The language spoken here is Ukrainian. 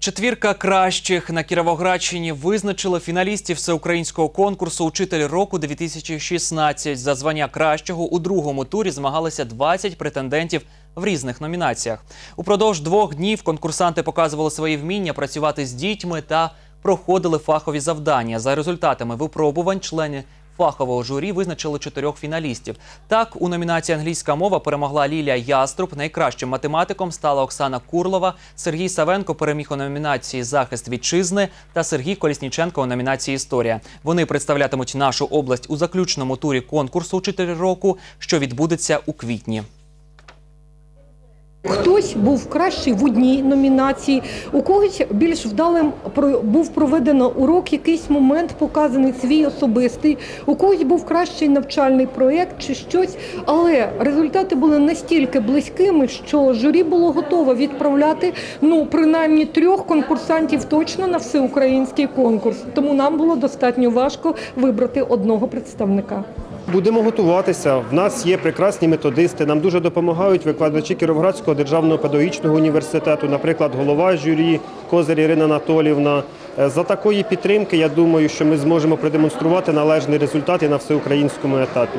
Четвірка кращих на Кіровоградщині визначили фіналістів всеукраїнського конкурсу Учитель року 2016 За звання кращого у другому турі змагалися 20 претендентів в різних номінаціях. Упродовж двох днів конкурсанти показували свої вміння працювати з дітьми та проходили фахові завдання. За результатами випробувань члени фахового журі визначили чотирьох фіналістів. Так, у номінації англійська мова перемогла Лілія Яструб. Найкращим математиком стала Оксана Курлова. Сергій Савенко переміг у номінації Захист вітчизни та Сергій Колісніченко у номінації Історія. Вони представлятимуть нашу область у заключному турі конкурсу Чотири року, що відбудеться у квітні. Хтось був кращий в одній номінації, у когось більш вдалим був проведено урок, якийсь момент показаний свій особистий, у когось був кращий навчальний проєкт чи щось. Але результати були настільки близькими, що журі було готове відправляти ну принаймні трьох конкурсантів точно на всеукраїнський конкурс. Тому нам було достатньо важко вибрати одного представника. Будемо готуватися. В нас є прекрасні методисти. Нам дуже допомагають викладачі Кіровоградського державного педагогічного університету, наприклад, голова журі Козир Ірина Анатолівна. Е, За такої підтримки, я думаю, що ми зможемо продемонструвати належний результат і на всеукраїнському етапі.